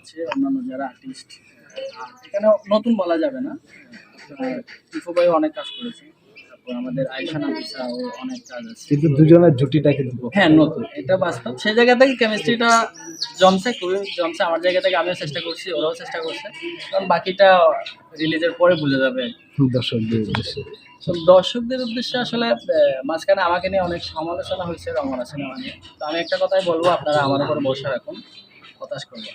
আছে অন্যান্য যারা আর্টিস্ট এখানে নতুন বলা যাবে না। টিফু ভাই অনেক কাজ করেছে। তারপর আমাদের আয়সা নাফিসা ও অনেক কাজ আছে। কিন্তু দুজনের জুটিটা কিন্তু হ্যাঁ নতুন। এটা বাস্তব। সেই জায়গা থেকে কেমিস্ট্রিটা জমছে খুবই জমছে। আমার জায়গা থেকে আমিও চেষ্টা করছি ওরাও চেষ্টা করছে। কারণ বাকিটা রিলিজের পরে বুঝে যাবে। দর্শকদের উদ্দেশ্যে। দর্শকদের উদ্দেশ্যে আসলে মাঝখানে আমাকে নিয়ে অনেক সমালোচনা হয়েছে রঙনা সিনেমা নিয়ে। তো আমি একটা কথাই বলব আপনারা আমার উপর ভরসা রাখুন। হতাশ করবেন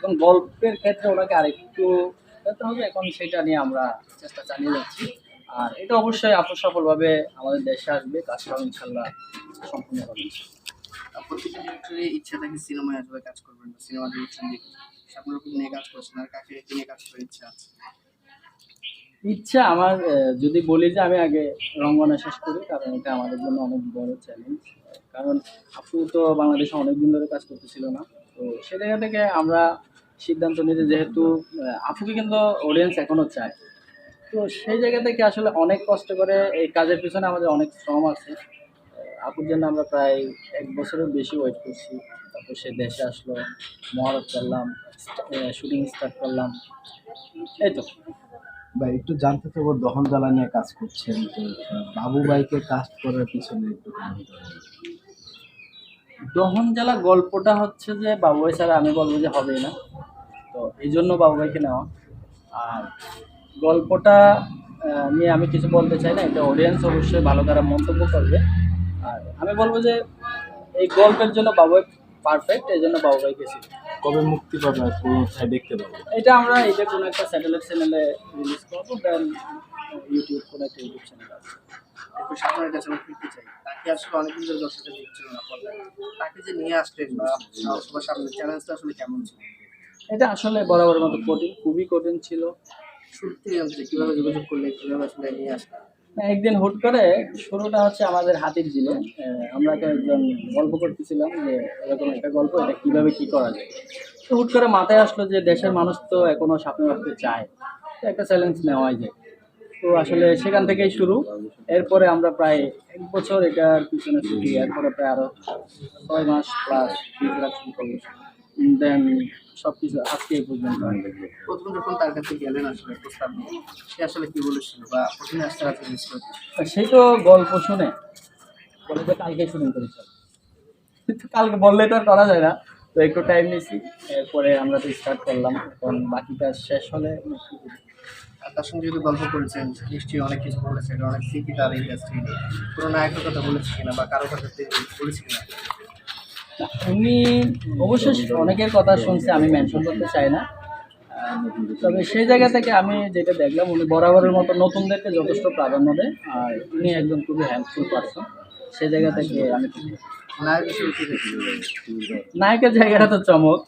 এবং গল্পের ক্ষেত্রে ওনাকে আরেকটু করতে হবে। এখন সেটা নিয়ে আমরা চেষ্টা চালিয়ে যাচ্ছি। আর এটা অবশ্যই আপু সফলভাবে আমাদের দেশে আসবে। কাজটাও ইনশাল্লাহ সম্পূর্ণ হবে। প্রত্যেকটা ডিরেক্টরের ইচ্ছা থাকে সিনেমায় আসলে কাজ করবেন বা সিনেমা ডিরেকশন আপনার রকম নিয়ে কাজ করছেন আর কাকে নিয়ে কাজ করার ইচ্ছা আছে? ইচ্ছা আমার যদি বলি যে আমি আগে রঙ্গনা শেষ করি কারণ এটা আমাদের জন্য অনেক বড় চ্যালেঞ্জ কারণ আপু তো বাংলাদেশে অনেক দিন ধরে কাজ করতেছিল না। তো সে জায়গা থেকে আমরা সিদ্ধান্ত নিতে যেহেতু আপুকে কিন্তু অডিয়েন্স এখনও চায়। তো সেই জায়গা থেকে আসলে অনেক কষ্ট করে এই কাজের পিছনে আমাদের অনেক শ্রম আছে। আপুর জন্য আমরা প্রায় এক বছরের বেশি ওয়েট করছি। তারপর সে দেশে আসলো, মহারত করলাম শুটিং স্টার্ট করলাম। এই তো। বা একটু জানতে চাবো, দহন জ্বালা নিয়ে কাজ করছেন তো বাবু ভাইকে কাস্ট করার পিছনে একটু। দহন জ্বালা গল্পটা হচ্ছে যে বাবু ভাই ছাড়া আমি বলব যে হবেই না। তো এই জন্য বাবু ভাইকে নেওয়া। আর গল্পটা নিয়ে আমি কিছু বলতে চাই না এটা অডিয়েন্স অবশ্যই ভালো তারা মন্তব্য করবে। আর আমি বলব যে এই গল্পের জন্য বাবু ভাই পারফেক্ট এই জন্য বাবু ভাইকে ছিল কবে মুক্তি পাবে আর কোথায় দেখতে পাবো? এটা আমরা এটা কোনো একটা স্যাটেলাইট চ্যানেলে রিলিজ করব দেন ইউটিউব কোনো একটা ইউটিউব চ্যানেল আছে। একটু সামনের কাছে আমি ফিরতে চাই। তাকে আসলে অনেকদিন ধরে দর্শকরা দেখছিল না তাকে যে নিয়ে আসলেন সবার সামনে চ্যালেঞ্জটা আসলে কেমন ছিল? এটা আসলে বরাবর মতো কঠিন খুবই কঠিন ছিল। জানতে কীভাবে যোগাযোগ করলে কীভাবে আসলে নিয়ে আসলেন? একদিন হুট করে শুরুটা হচ্ছে আমাদের হাতির আহ, আমরা তো একজন গল্প করতেছিলাম যে এরকম একটা গল্প এটা কীভাবে কি করা যায়? তো হুট করে মাথায় আসলো যে দেশের মানুষ তো এখনও স্বপ্ন রাখতে চায়। তো একটা চ্যালেঞ্জ নেওয়াই যায়। তো আসলে সেখান থেকেই শুরু। এরপরে আমরা প্রায় এক বছর এটার পিছনে ছুটি এরপরে প্রায় আরও ছয় মাস প্লাস ইন্টারাকশন করব। দেন সব কিছু আজকে পর্যন্ত। প্রথম যখন তার কাছে গেলেন আসলে প্রস্তাব নিয়ে সে আসলে কী বলেছিল বা প্রথমে আসতে হয়েছিল? আর সেই তো গল্প শুনে বলে যে কালকে শুটিং করেছে কিন্তু কালকে বললে তো আর করা যায় না। তো একটু টাইম নিয়েছি এরপরে আমরা তো স্টার্ট করলাম। এখন বাকিটা শেষ হলে। আর তার সঙ্গে যদি গল্প করেছেন নিশ্চয়ই অনেক কিছু বলেছেন অনেক স্মৃতি তার ইন্ডাস্ট্রি কোনো নায়কের কথা বলেছে কিনা বা কারও কথা বলেছে কিনা? না, উনি অবশ্যই অনেকের কথা শুনছে আমি মেনশন করতে চাই না। তবে সেই জায়গা থেকে আমি যেটা দেখলাম উনি বরাবরের মতো নতুনদেরকে যথেষ্ট প্রাধান্য দেয় আর উনি একজন খুবই হেল্পফুল পার্সন সেই জায়গা থেকে আমি নায়কের জায়গাটা তো চমক।